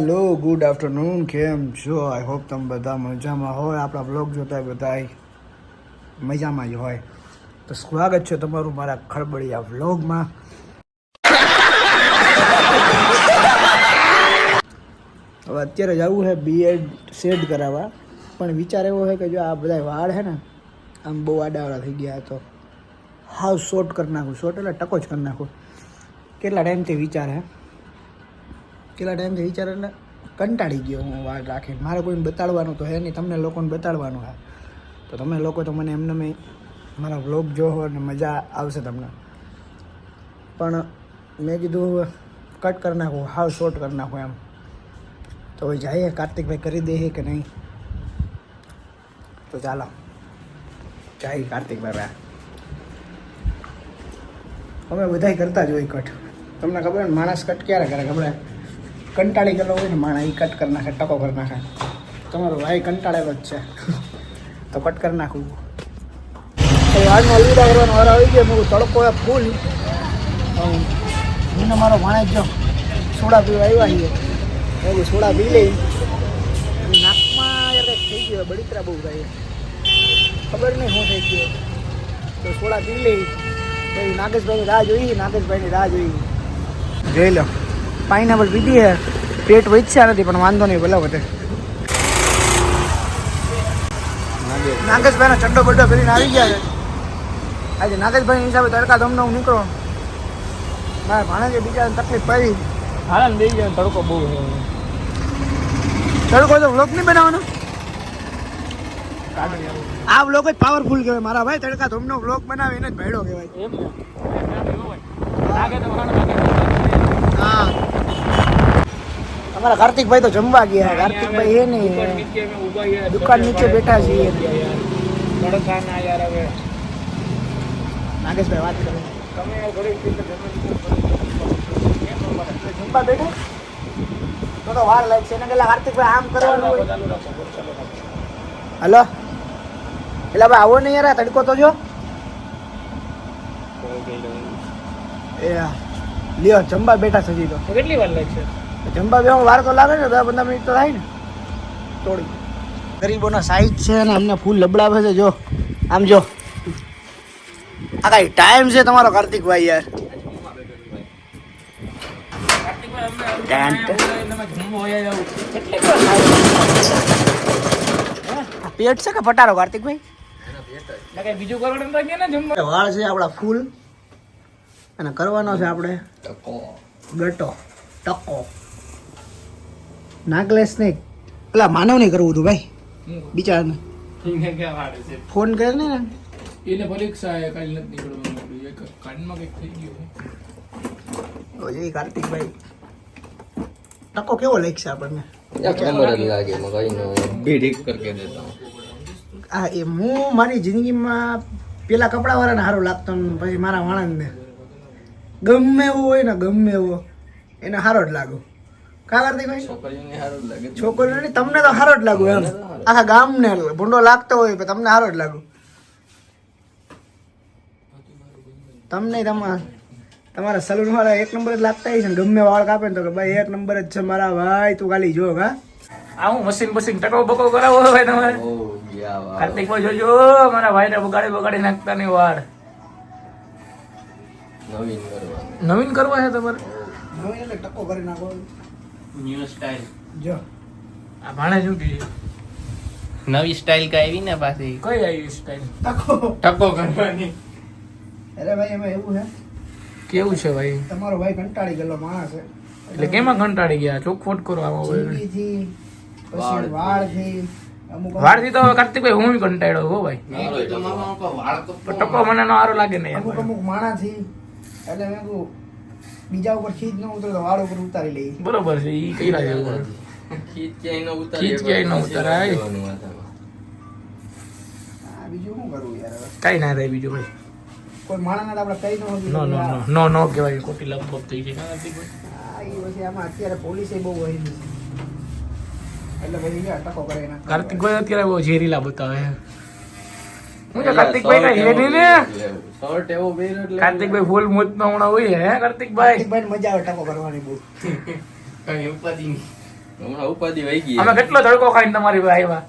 Hello good afternoon કેમ છો? I hope તમે બધા મજામાં હોય. આપણા બ્લોગ જોતા બધા મજામાં જ હોય. તો સ્વાગત છે તમારું મારા ખળબળિયા વ્લોગમાં હવે અત્યારે જવું છે બીએડ સેટ કરાવવા. પણ વિચાર એવો છે કે જો આ બધા વાળ છે ને, આમ બહુ આડાવાળા થઈ ગયા તો હાવ શોર્ટ કરી નાખું. શોર્ટ એટલે ટકો જ કરી નાખું. કેટલા ટાઈમથી વિચાર હે? કેટલા ટાઈમથી વિચારને કંટાળી ગયો હું વાળ રાખીને. મારે કોઈને બતાડવાનું તો હે નહીં, તમને લોકોને બતાડવાનું હે. તો તમે લોકો તો મને એમને મેં મારા વ્લોગ જોવો અને મજા આવશે તમને. પણ મેં કીધું કટ કરી નાખું, હાવ શોર્ટ કરી નાખું એમ. તો હવે જઈએ, કાર્તિકભાઈ કરી દઈએ કે નહીં? તો ચાલો. જઈએ કાર્તિકભાઈ ભાઈ. અમે બધાય કરતા જ હોય કટ તમને ખબર ને, માણસ કટ ક્યારે કરે ખબર? કંટાળી ગયેલો હોય ને માણા એ કટ કરી નાખે, ટકો કરી નાખે. તમારો ભાઈ કંટાળેલો જ છે. તો કટ કરી નાખું. આજનો અલવિદા કરવાનો વાર આવી ગયો હું તડકો એ ફૂલ. મને મારો ભાણેજ જો સોડા પીવા આવ્યા છીએ. એવું સોડા પી લઈ નાકમાં યાર થઈ ગયો, બળીતરા બહુ થાય. ખબર નહીં શું થઈ ગયો. તો સોડા પી લઈ નાગેશભાઈની રાહ જોઈ, નાગેશભાઈની રાહ જોઈ. જોઈ લો. પાઇનેપલ પીધી હે પેટ વધ્યા નથી પણ વાંધો નહીં ભલે વધે. નાગેશભાઈનો ચડ્ડો બડ્ડો ફેરીને આવી ગયા છે. આજે નાગેશભાઈ હિસાબે તડકા ધમનો હું નીકળો. મારા ભાણે બીજા તકલીફ પડી. હાલ બે ગયા તડકો બહુ તડકો તો વ્લોગ નહીં બનાવવાનો? આ વ્લોગ જ પાવરફુલ કહેવાય. મારા ભાઈ તડકા ધમનો વ્લોગ બનાવીને જ ભેડો કહેવાય. એમ ને તો હા. અમારા કાર્તિકભાઈ તો જમવા ગયા. કાર્તિકભાઈ એ નહીં દુકાન નીચે બેઠા છીએ. નાગેશભાઈ, વાત કરે. જમવા બેઠા? તો તો વાર લાગશે. એને પેલા કાર્તિકભાઈ, આમ કરવાનું હલો? એટલે ભાઈ, આવો નહીં યાર તડકો તો જો. એ. લ્યો, જમવા બેઠા સજી તો કેટલી વાર લાગશે? જમવા બેવા વાર તો લાગે ને દસ પંદર મિનિટ તો થાય ને. તોડી. ગરીબોના સાઈઝ છે અને અમને ફૂલ લબડાવે છે જો. આમ જો. આ કઈ ટાઈમ છે તમારો કાર્તિકભાઈ યાર. પેટ છે કે પટારો કાર્તિકભાઈ બીજું કરવાનું તો ને જમવા વાળ છે આપણા ફૂલ. અને કરવાનો છે આપણે ગટો. ટકો. નાગલેશ ને પેલા માનવ ને કરવું હતું ભાઈ. બિચારાને. ફોન કરે ને એને? પરીક્ષા એ કાલ નથી નીકળવાનું એક કાનમાં કંઈક થઈ ગયું ઓજે કાર્તિકભાઈ ટકો કેવો લાગશે આપણને? એક એ હું મારી જિંદગીમાં પેલા કપડાવાળાને સારું લાગતો ને પછી મારા વાળાને ગમે એવો હોય ને ગમે એવો એને સારો જ લાગો. તો સારો જ લાગુ એમ. આખા ગામને ભૂંડો લાગતો હોય તમને સારો જ લાગુ. તમને તમારા તમારા સલૂન વાળા એક નંબર જ લાગતા છે ને ગમે વાળ કાપે ને તો કે ભાઈ એક નંબર જ છે મારા ભાઈ તું ખાલી જો હા હું મશીન મશીન ટકો બકો કરાવો ભાઈ તમારે. કાર્તિક ભાઈ જોજો મારા ભાઈને બગાડી બગાડી નાખતા નહીં વાળ. નવીન કરવા છે તમારે? નવીન એટલે ટકો કરી નાખો. New style. જો. આ ભાણે શું કીધું નવી સ્ટાઇલ કઈ આવી ને પાછી? કઈ આવી સ્ટાઈલ ટકો. ટકો કરવાની. અરે ભાઈ એમાં એવું છે? કેવું છે ભાઈ? તમારો ભાઈ કંટાળી ગયેલો માણસ છે. એટલે કેમાં કંટાળી ગયા? ચોખવટ કરો આમાં હોય જિંદગીથી પછી વાળથી અમુક વાળથી તો હવે કાર્તિકભાઈ હું બી કંટાળ્યો હો ભાઈ. ટકો મને નો સારો લાગે ને અમુક અમુક માણાથી એટલે મેં કહું બીજા ઉપર ખીચ ન ઉતરે તો વાળ ઉપર ઉતારી લઈ બરોબર છે ઈ કઈ જેવું ખીચ ક્યાંય ન ઉતારે ખીચ ક્યાંય ન ઉતારાય. આ બીજું શું કરવું યાર કઈ ના રહે બીજું ભાઈ. કોઈ માણસને તો આપણે કઈ ન હોતું નો નો નો નો કહેવાય ખોટી લપબપ થઈ ગઈ ના આ પછી આમાં અત્યારે પોલીસે બહુ વહી છે. એટલે પછી અટકો ટકો કરે કાર્તિકભાઈ અત્યારે બહુ ઝેરીલા બતાવે. હું તો કાર્તિકભાઈ ના હેડી ને શર્ટ એવો પહેર્યો એટલે કાર્તિકભાઈ ફૂલ મોતમાં હમણાં હોય હે કાર્તિકભાઈ? કાર્તિકભાઈ મજા આવે ટકો કરવાની બહુ. કઈ ઉપાધિ નહીં. હમણાં ઉપાધિ વહી ગઈ અમે કેટલો તડકો ખાઈને તમારી ભાઈ આવ્યા?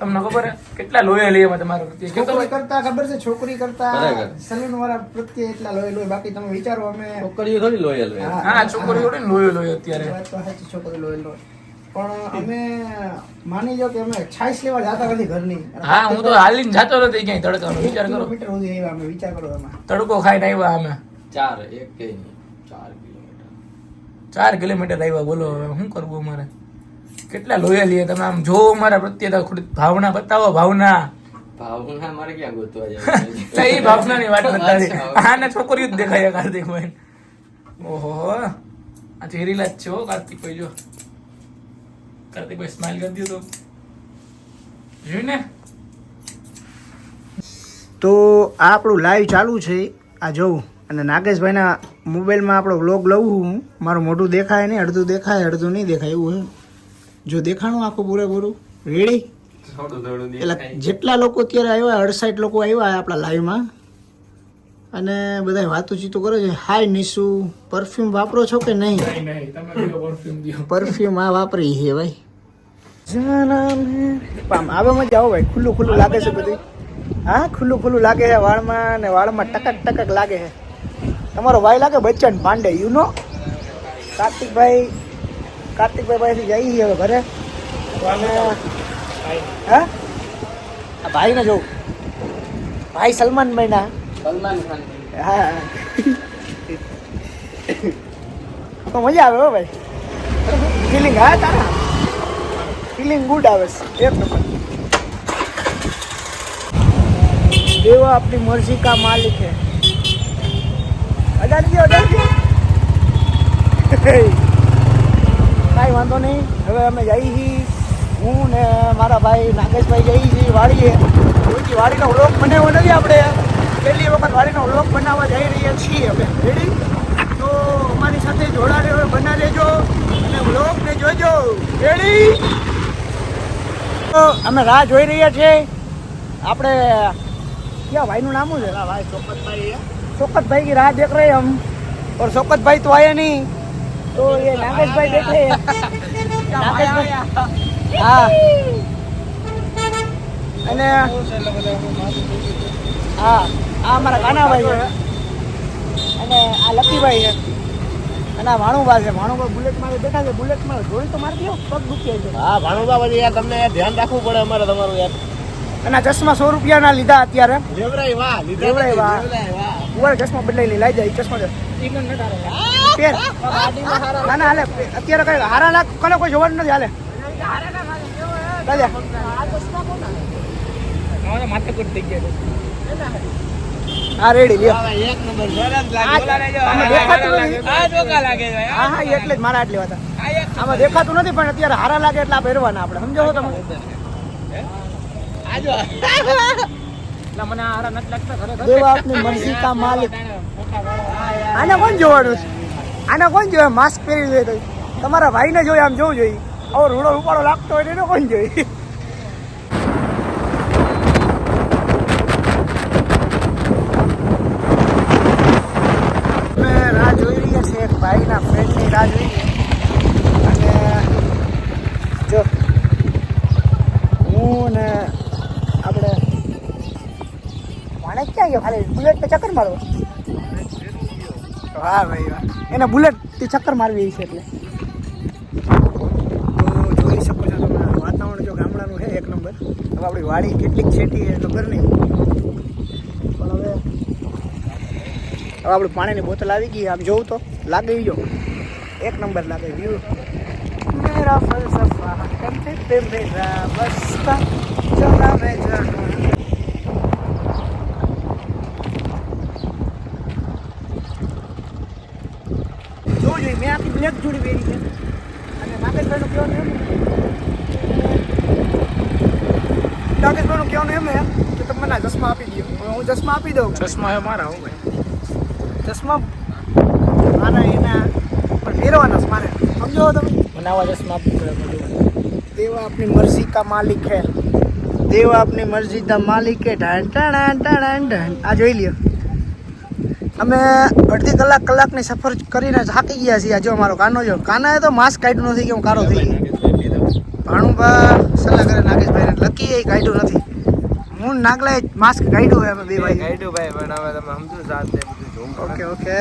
તમને ખબર કેટલા લોયલ એમાં તમારા છોકરી કરતા ખબર છે? છોકરી કરતા બરાબર. સલૂન વાળા પ્રત્યે એટલા લોહી લોહી. બાકી તમે વિચારો અમે છોકરીઓ થોડી લોયલ રહે હા. છોકરીઓ થોડી લોયો લોયો અત્યારે. વાત છોકરી લોહી લોહી. પણ અમે માની લો કે અમે છાઈસ લેવા જતા નથી ઘરની. હા હું તો હાલીને જાતો નથી ક્યાંય તડકાનો વિચાર કરો. કિલોમીટર સુધી આવ્યા અમે વિચાર કરો તડકો ખાઈને આવ્યા અમે. ચાર એક કે ચાર કિલોમીટર. ચાર કિલોમીટર આવ્યા બોલો હવે શું કરવું અમારે? કેટલા લોયલ છીએ તમે? આમ જો મારા પ્રત્યે થોડી ભાવના બતાવો ભાવના. ભાવના મારે ક્યાં ગોતવા જાય એ ભાવનાની વાત બતાવી. આને છોકરીઓ જ દેખાય કાર્તિકભાઈ ઓહો આ ચેરીલા જ છે હો કાર્તિકભાઈ જો. કાર્તિકભાઈ સ્માઈલ કરી દો તો જોયું ને તો આ આપણું લાઈવ ચાલુ છે આ જોઉં અને નાગેશભાઈના મોબાઈલમાં આપણો વ્લોગ લઉં હું. મારું મોઢું દેખાય નહીં અડધું દેખાય અડધું નહીં દેખાય એવું હોય જો દેખાણું આખું પૂરેપૂરું. રેડી થોડું થોડું એટલે જેટલા લોકો અત્યારે આવ્યા અડસાઠ લોકો આવ્યા આપણા લાઈવમાં અને બધા વાતું કરે છે. હાય નિશુ પરફ્યુમ વાપરો છો કે નહીં? નહીં નહીં તમે કયો પરફ્યુમ આ વાપરી છે ભાઈ. આમ આવે મજા આવો ભાઈ. ખુલ્લું ખુલ્લું લાગે છે બધું હા ખુલ્લું ખુલ્લું લાગે છે વાળમાં ને વાળમાં ટકક ટકક લાગે છે. તમારો ભાઈ લાગે બચ્ચન પાંડે યુ નો કાર્તિકભાઈ કાર્તિકભાઈ પાસેથી જઈ હવે ઘરે. ભાઈ હા? આ ભાઈને જોઉં. ભાઈ સલમાન ભાઈના સલમાન ખાન. હા. તો મજા આવે હો ભાઈ. ફિલિંગ હા તારા? ફિલિંગ ગુડ આવે છે એક નંબર દેવો આપણી મરજી કા માલિક હે. અડાડી દો કાંઈ વાંધો નહીં. હવે અમે જઈ છીએ હું ને મારા ભાઈ નાગેશભાઈ જઈએ છીએ વાડીએ. કોઈથી વાડીનો વ્લોગ બનાવ્યો નથી આપણે. પહેલી વખત વાડીનો વ્લોગ બનાવવા જઈ રહ્યા છીએ અમે. રેડી તો અમારી સાથે જોડા રહ્યો બના રહેજો અને વ્લોગને જોજો. રેડી અમે રાહ જોઈ રહ્યા છીએ આપણે ક્યાં ભાઈનું નામ શું છે ભાઈ ચોકતભાઈ ચોકતભાઈ की राह देख रहे हैं हम और शौकत भाई तो आए नहीं तो ये नागेश भाई देख रहे हैं नागेश भाई हाँ અને હા આ અમારા કાનાભાઈ છે અને આ લકીભાઈ છે આ ભાણુભા છે. ભાણુભા બુલેટ મારે બેઠા છે. બુલેટ મારે જોઈ તો મારી દો પગ દુખે છે. હા ભાણુબા પછી યાર તમને ધ્યાન રાખવું પડે અમારે તમારું યાર. અને ચશ્મા સો રૂપિયાના લીધા અત્યારે. લેવરાય વાહ લેવરાય વાહ. ઉવાર ચશ્મા બદલાઈ લઈ જાય ચશ્મા પેર ના ના હાલે. અત્યારે કઈ હારા લાખ કને કોઈ જોવાનું નથી હાલે. થઈ ગયા છે. રેડી લ્યો. એક નંબર સરસ આમાં દેખાતું નથી. હા? હા એટલે જ મારા આટલી વાત. આમાં દેખાતું નથી પણ અત્યારે હારા લાગે એટલે આ પહેરવાના આપણે. સમજો છો તમે? મને હારા નથી લાગતા ખરેખર. દેવા આપની મરજી કા માલિક. આને કોણ જોવાનું છે? આને કોણ જોવે માસ્ક પહેરી લે તો. તમારા ભાઈને જોઈએ આમ જોવું જોઈએ. આવો રૂડો ઉપાડો લાગતો હોય તો એને કોણ જોઈએ ગયો ખાલી બુલેટ તો ચક્કર મારો વાહ ભાઈ એને બુલેટ તે ચક્કર મારવી એ છે એટલે. જોઈ શકો છો તમે વાતાવરણ જો ગામડાનું છે એક નંબર. હવે આપણી વાડી કેટલીક છેટી એ ખબર નહીં પણ હવે હવે આપણે પાણીની બોતલ આવી ગઈ આમ જોઉં તો લાગે ગયો. એક નંબર લાગે વ્યૂ મેરા ફલસફા કંઠે તે મેરા બસ્તા ચલા મેં જાણું ચશ્મા આપી દો હું ચશ્મા આપી દઉં. ચશ્મા એ મારા હો ભાઈ. ચશ્મા મારા એના પણ ફેરવાના છે મારે. સમજો તમે? મને આવા ચશ્મા દેવ આપની મરજી કા માલિક હે. દેવા આપની મરજી કા માલિક હે. ઢાણ ઢાણ ઢાણ ઢાણ. આ જોઈ લ્યો. અમે અડધી કલાક કલાકની સફર કરીને થાકી ગયા છીએ. જો મારો કાનો જો. કાનાએ તો માસ્ક કાઢ્યું નથી કે હું કારો થઈ ગયો. ભાણું ભાણુભા સલાહ કરે નાગેશભાઈને લકી એ કાઢ્યું નથી. હું નાગલાએ માસ્ક કાઢ્યું હોય અમે બે ભાઈ. કાઢ્યું ભાઈ પણ હવે તમે સમજો સાથે બધું ઓકે ઓકે?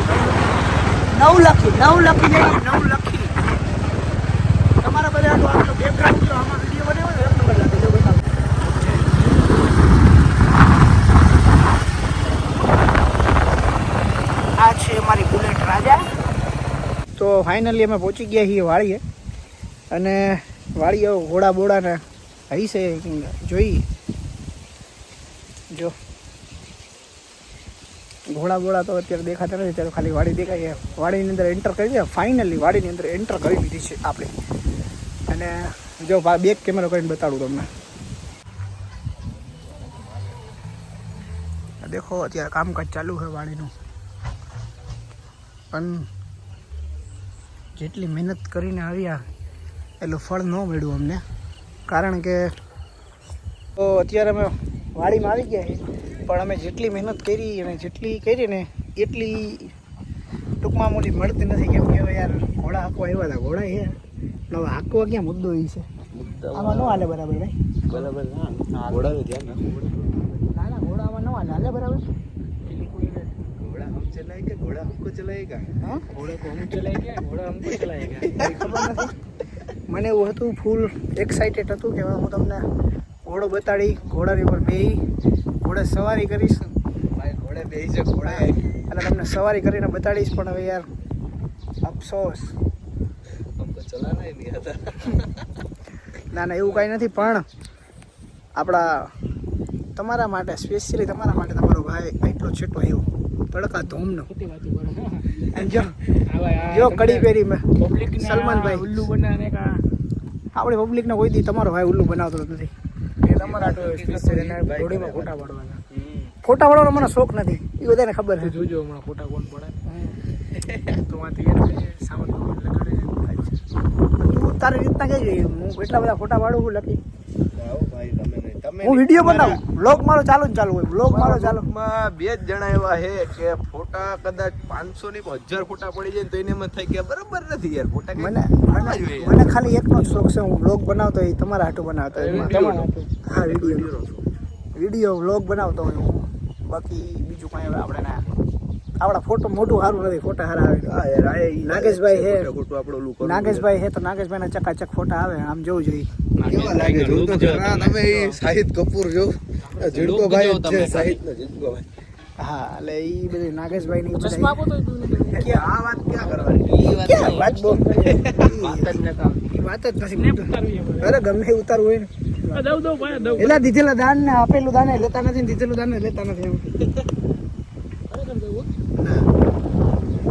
નવ લખી નવ લખી નવ લખી તમારા બધા આટલું આપણો બેકગ્રાઉન્ડ જો આમાં વીડિયો બનાવ્યો ને એક નંબર લાગે જો બતાવો આ છે અમારી બુલેટ રાજા તો ફાઇનલી અમે પહોંચી ગયા છીએ વાળીએ અને વાળીએ ઘોડા બોડાને હઈશે જોઈ. જો. ઘોડા બોડા તો અત્યારે દેખાતા નથી ત્યારે ખાલી વાડી દેખાય વાડીની અંદર એન્ટર કરી દે ફાઇનલી વાડીની અંદર એન્ટર કરી લીધી છે આપણે. અને જો બેક કેમેરો કરીને બતાડું તમને. દેખો, અત્યારે કામકાજ ચાલુ છે વાડીનું. પણ જેટલી મહેનત કરીને આવ્યા એટલું ફળ ન મળ્યું અમને. કારણ કે તો અત્યારે અમે વાડીમાં આવી ગયા પણ અમે જેટલી મહેનત કરી અને જેટલી કરી ને એટલી ટૂંકમાં મોટી મળતી નથી કેમ કે હવે યાર ઘોડા હાંકવા આવ્યા હતા. ઘોડા એ હવે હાંકવા ક્યાં મુદ્દો એ છે. આમાં ન હાલે બરાબર ભાઈ. બરાબર ઘોડા ધ્યાન ના ના ઘોડા આમાં ન હાલે. હાલે બરાબર. घोड़ा हम चलाएगा घोड़ा हमको चलाएगा હા घोड़ा को हम चलाएंगे घोड़ा हमको चलाएगा ખબર નથી મને એવું હતું ફૂલ એક્સાઇટેડ હતું કે હવે હું તમને ઘોડો બતાડી ઘોડાની ઉપર બેહી ઘોડે સવારી કરીશ भाई घोड़े पे ही से घोड़ा है અને તમને સવારી કરીને બતાડીશ પણ હવે યાર અફસોસ हमको चलाना ही नहीं आता ના ના એવું કાંઈ નથી પણ આપણા તમારા માટે સ્પેશિયલી તમારા માટે તમારો ભાઈ એટલો છેટો આવ્યો તડકા ધોમનો જો જો કડી પહેરી મેં. સલમાનભાઈ. ઉલ્લુ બનાને કા આપણે પબ્લિકને કોઈ દી તમારો ભાઈ ઉલ્લુ બનાવતો નથી. એ તમારા ઘોડીમાં ફોટા પાડવાના. ફોટા પાડવાનો મને શોખ નથી. એ બધાને ખબર છે. જોજો હમણાં ફોટા કોણ પડે. તો વાંથી સાવન તું તારી રીતના કઈ જઈએ હું એટલા બધા ફોટા પાડું લખી ભાઈ તમે હું વીડિયો બનાવું. બ્લોગ મારો ચાલુ જ ચાલુ હોય. બ્લોગ મારો ચાલુ. માં બે જ જણા એવા છે કે ફોટા કદાચ પાંચસો ની હજાર ફોટા પડી જાય તો એને એમ થઈ થાય કે બરાબર નથી યાર ફોટા મને મને ખાલી એકનો જ શોખ છે હું બ્લોગ બનાવતો હોય તમારા હાટું બનાવતો હા વીડિયો. વીડિયો બ્લોગ બનાવતો હોય હું. બાકી બીજું કાંઈ આપણે ના આપણા ફોટો મોટું સારું નથી ફોટા સારા આવે. નાગેશભાઈ હે. નાગેશભાઈ હે તો નાગેશભાઈના ચકાચક ફોટા આવે આમ જોવું જોઈએ. કેવા લાગે જો તો તમે શાહિદ કપૂર જો જીડકો ભાઈ છે શાહિદ નો જીડકો ભાઈ. હા એટલે એ બધી નાગેશભાઈની બધી- ચશ્મા આપો તો કે આ વાત ક્યાં કરવાની? ક્યાં વાત જ નતા વાત જ નથી અરે ગમે એ ઉતારવું હોય ને. દઉં દઉં ભાઈ દઉં. દીધેલા દાન ને આપેલું દાન લેતા નથી ને દીધેલું દાન લેતા નથી એમ ના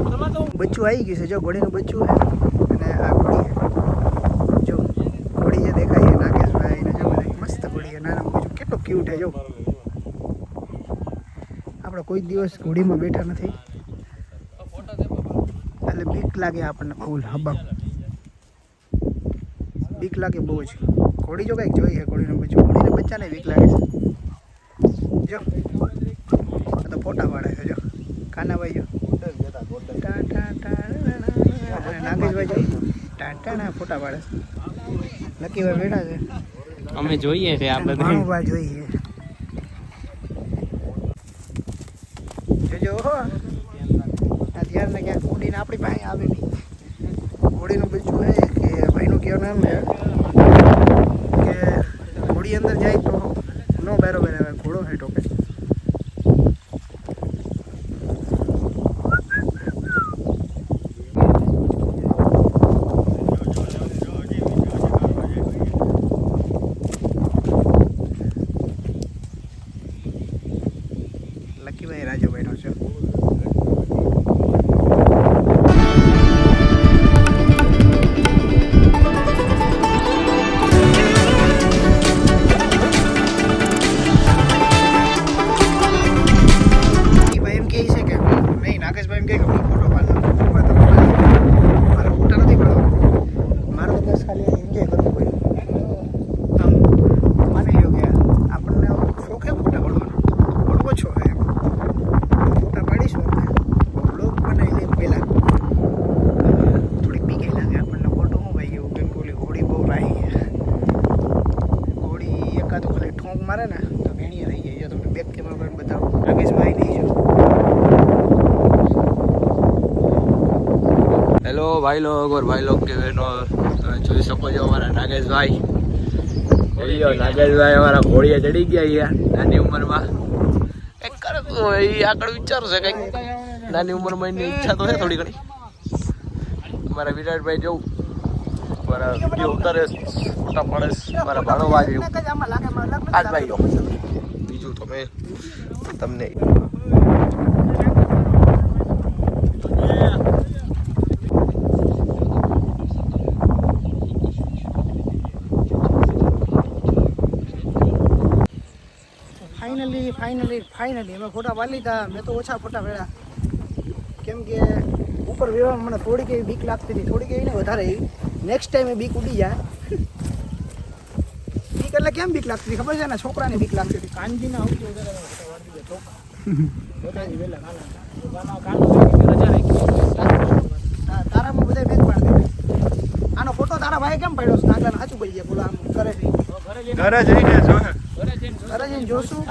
આમાં તો બચ્ચું આવી ગયું છે. જો ઘોડીનું બચ્ચું છે. અને આ ઘોડી જો ઘોડી જે દેખાય છે નાગેશભાઈ ને જો મસ્ત ઘોડી છે. નાના બચ્ચું કેટલો ક્યુટ છે, જો. આપણે કોઈ દિવસ ઘોડીમાં બેઠા નથી. એટલે બીક લાગે આપણને ફૂલ, હબક. બીક લાગે બહુ જ. ઘોડી જો કંઈક જોઈએ ઘોડીનું બચ્ચું. ઘોડીને બચ્ચાને બીક લાગે છે. જો. તો ફોટા પાડે છે, જો. કાનાભાઈ જો. અને નાગેશભાઈ જો ટા ટા ના ફોટા પાડે છે. નક્કીભાઈ બેઠા છે અમે જોઈએ છે. આ બધું ભાણુભા જોઈએ જોજો આ ધ્યાન ને ક્યાંક ઉડીને આપણી પાસે આવે નહીં ઘોડીનું બીજું એ કે ભાઈનું કહેવાનું એમ છે કે ઘોડી અંદર જાય તો નો બરાબર આવે. મારે ને તો ભીણીએ થઈ જાય જો બેક કેમેરા પર બતાવું. નાગેશભાઈ નહીં જો હેલો ભાઈ લો ઓર ભાઈ લો કે બેનો તમે જોઈ શકો છો અમારા નાગેશભાઈ. ઓલિયો નાગેશભાઈ અમારા ઘોડીએ ચડી ગયા યાર નાની ઉંમરમાં. કંઈક કરતું એ આગળ વિચારશે કંઈક. નાની ઉંમરમાં એની ઈચ્છા તો છે થોડી ઘણી. અમારા વિરાટભાઈ જવું મારા વીડિયો ઉતારે ફોટા પાડે મારા ભાણો વાજે આજ ભાઈ બીજું તમે તમને ફાઇનલી ફાઇનલી ફાઇનલી અમે ફોટા પાડી લીધા. મેં તો ઓછા ફોટા પડ્યા. કેમ કે ઉપર વેવામાં મને થોડીક એવી બીક લાગતી હતી. થોડીક એવી ને વધારે એવી. નેક્સ્ટ ટાઈમ એ બીક ઉડી જાય. બીક એટલે કેમ બીક લાગતી ખબર છે ને છોકરાને બીક લાગતી હતી. કાનજીના સૌથી વધારે અમે ફોટા પાડી દીધા ચોખ્ખા બધાથી વહેલા નાના તા- તારામાં બધા જ પાડી આનો ફોટો તારા ભાઈ કેમ પડ્યો આગળ સાચું બોલી જાય બોલો આમ ઘરે જઈને. ઘરે જઈને જોશું.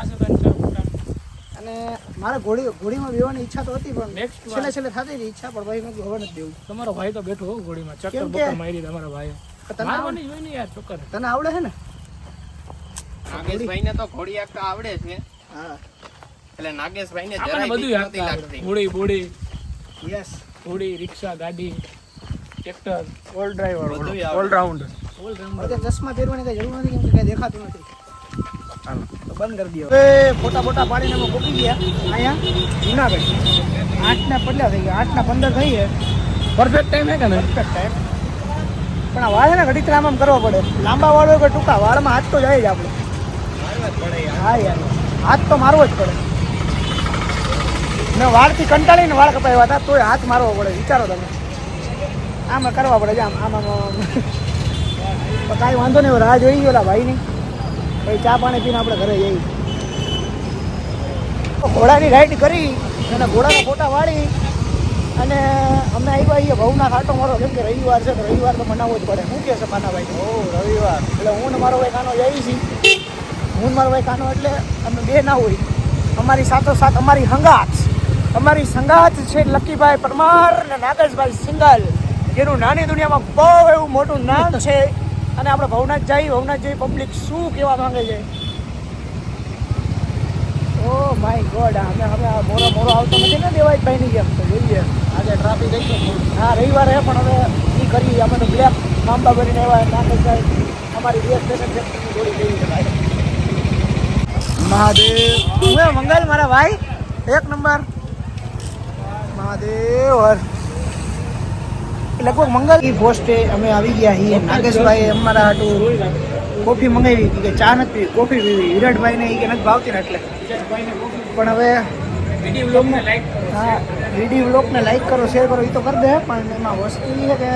અને મારે ઘોડી ઘોડીમાં બેવાની ઈચ્છા તો હતી પણ છેલ્લે છેલ્લે થતી હતી ઈચ્છા પણ ભાઈ મેં હવે નથી દેવું. તમારો ભાઈ તો બેઠો હો ઘોડીમાં ચક્કર બક્કર મારી તમારા ભાઈ તને આવડે હોય ને યાર તને આવડે છે ને? નાગેશભાઈ તો ઘોડી આંકતા આવડે છે. હા. એટલે નાગેશભાઈ ને જરાય બધું નથી લાગતી. ઘોડી બોડી યસ ઘોડી રિક્ષા ગાડી tractor. All driver all round હવે ચશ્મા પહેરવાની કઈ જરૂર નથી કેમ કે કઈ દેખાતું નથી. તો બંધ કરી દો. એ ફોટા ફોટા પાડીને અમે ગયા. અહીંયા જુનાગઢ. આઠના પટલા થઈ ગયા. આઠના પંદર થઈ ગયા. પરફેક્ટ ટાઈમ હે કે ને પરફેક્ટ ટાઈમ પણ આ વાળ ને ઘડીક આમ કરવો પડે. લાંબા વાળ હોય કે ટૂંકા વાળમાં હાથ તો જાય જ આપણે. હા યાર. હાથ તો મારવો જ પડે. મેં વાળથી કંટાળીને વાળ કપાવ્યા હતા તોય હાથ મારવો પડે. વિચારો તમે. આમાં કરવા પડે છે આમ આમ. કાંઈ વાંધો નહીં રાહ જોઈ ગયો ભાઈની. પછી ચા પાણી પીને આપણે ઘરે જઈએ. ઘોડાની રાઈડ કરી અને ઘોડાના ફોટા વાળી અને અમે આવ્યા અહીંયા ભવના ખાટો મારો કેમ કે રવિવાર છે તો રવિવાર તો મનાવવો જ પડે. શું કહે છે પાનાભાઈ? ઓ રવિવાર. એટલે હું ને મારો ભાઈ કાનો જઈ છીએ. હું મારો ભાઈ કાનો એટલે અમે બે ના હોય. અમારી સાથોસાથ અમારી હંગાત. અમારી સંગાત છે લકીભાઈ પરમાર અને નાગેશભાઈ સિંગલ. જેનું નાની દુનિયામાં બહુ એવું મોટું નામ છે. અને આપણે ભવનાથ જઈ ભવનાથ જઈ પબ્લિક શું કહેવા માંગે છે? ઓ માય ગોડ અમે હવે આ મોરો મોરો આવતો નથી ને દેવાય ભાઈની જેમ. તો જોઈએ. આજે ટ્રાફિક રહી હા, રવિવારે પણ હવે એ કરી અમે તો બ્લેક મામબા ભરીને એવા નાગેશભાઈ અમારી બે સ્ટેશન લેવી છે ભાઈ. મહાદેવ. હું મંગલ મારા ભાઈ? એક નંબર. મહાદેવ, હર. લગભગ મંગલ ઈ પોસ્ટે અમે આવી ગયા છીએ. નાગેશભાઈ અમારા હાટું કોફી મંગાવી કે ચા નથી કોફી પીવી. વિરાટભાઈને ઈ કે નથી ભાવતી ને એટલે. પણ હવે હા, વીડિયો બ્લોગને લાઈક કરો શેર કરો એ તો કરી દે, પણ એમાં વસ્તુ એ છે કે